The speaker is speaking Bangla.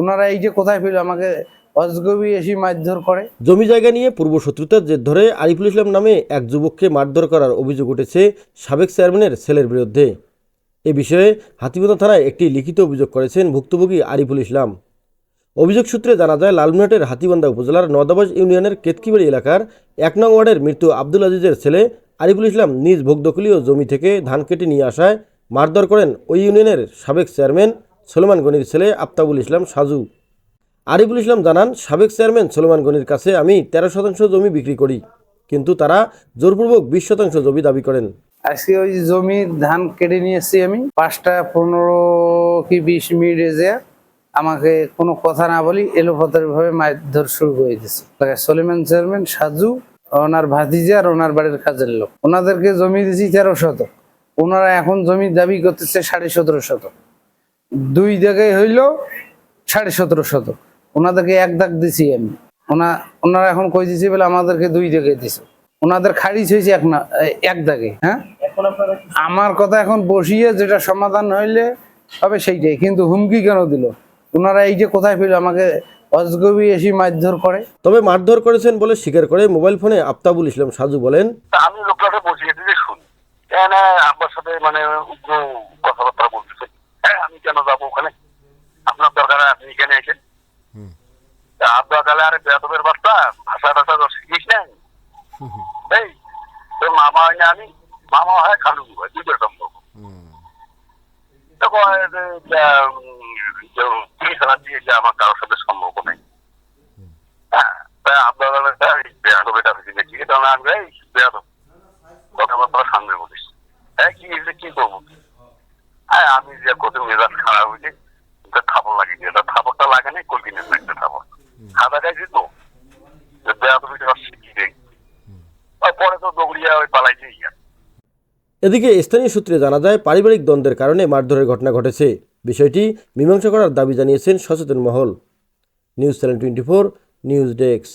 ওনারা এই যে কোথায় পেল, আমাকে অজগবি এসে মারধর করে। জমি জায়গা নিয়ে পূর্ব শত্রুতার জের ধরে আরিফুল ইসলাম নামে এক যুবককে মারধর করার অভিযোগ উঠেছে সাবেক চেয়ারম্যানের ছেলের বিরুদ্ধে। এ বিষয়ে হাতিবান্ধা থানায় একটি লিখিত অভিযোগ করেছেন ভুক্তভোগী আরিফুল ইসলাম। অভিযোগ সূত্রে জানা যায় লালমনিরহাটের হাতিবান্ধা উপজেলার নদাবাজ ইউনিয়নের কেতকিবাড়ি এলাকার এক নং ওয়ার্ডের মৃত্যু আব্দুল আজিজের ছেলে আরিফুল ইসলাম নিজ ভোগদখলীয় জমি থেকে ধান কেটে নিয়ে আসায় মারধর করেন ওই ইউনিয়নের সাবেক চেয়ারম্যান সলমান গনির ছেলে আফতাবুল ইসলাম সাজু। আরিফুল ইসলাম জানান, সাবেক চেয়ারম্যান সলমান গনির কাছে আমি তেরো শতাংশ জমি বিক্রি করি, কিন্তু তারা জোরপূর্বক বিশ শতাংশ জমি দাবি করেন। আজকে ওই জমি ধান কেটে নিয়ে এসেছি আমি, পাঁচটা, পনেরো কি বিশ মিনিটে যে আমাকে কোনো কথা না বলি এলোপাতারি ভাবে মারধর শুরু করে দিচ্ছে সলিমান চেয়ারম্যান সাজু, ওনার ভাতিজা আর ওনার বাড়ির কাজের লোক। ওনাদেরকে জমি দিয়েছি তেরো শতক। ওনারা এখন জমি দাবি করতেছে সাড়ে সতেরো শতক। দুই জায়গায় হইল সাড়ে সতেরো শতক। ওনাদেরকে এক দাগ দিছি আমি। ওনা ওনারা এখন কই দিছি বলে আমাদেরকে দুই জায়গায় দিছে। ওনাদের খারিজ হয়েছে এক না এক দাগে হ্যাঁ? আমার কথা এখন বসিয়ে যেটা সমাধান হইলে হবে সেইটাই কিন্তু হুমকি কেন দিল? ওনারা এই যে কোথায় পেল আমাকে অজগবি এসে মারধর করে? তবে মারধর করেছেন বলে স্বীকার করে মোবাইল ফোনে আফতাবুল ইসলাম সাজু বলেন আমি লোকটাকে বসিয়েছি যে শুন। কেন আপনার সাথে মানে উগ্র কথাবার্তা বলতেছে হ্যাঁ আমি কেন যাব ওখানে আপনার দরকার আপনি এখানে এসেন তাহলে আরে বেতবের ভাষা টাষা শিখিস নাই। এই, তোর মামা হয় আমি, মামা হয় খালু হয় দিয়ে যে আমার কারোর সাথে সম্পর্ক নেই। হ্যাঁ আপনার বেয়াদবেটা দেখি তাহলে আমি বেয়াদব কথাবার্তা সামনে বলিস। হ্যাঁ কি কি করব? হ্যাঁ আমি যে কত মেজাজ খারাপ হয়েছে থাপড় লাগিয়ে দিয়ে থাপড়টা লাগে নাই কলকিনের একটা এদিকে স্থানীয় সূত্রে জানা যায়, পারিবারিক দ্বন্দ্বের কারণে মারধরের ঘটনা ঘটেছে। বিষয়টি মীমাংসা করার দাবি জানিয়েছেন সচেতন মহল। News channel twenty four, news desk.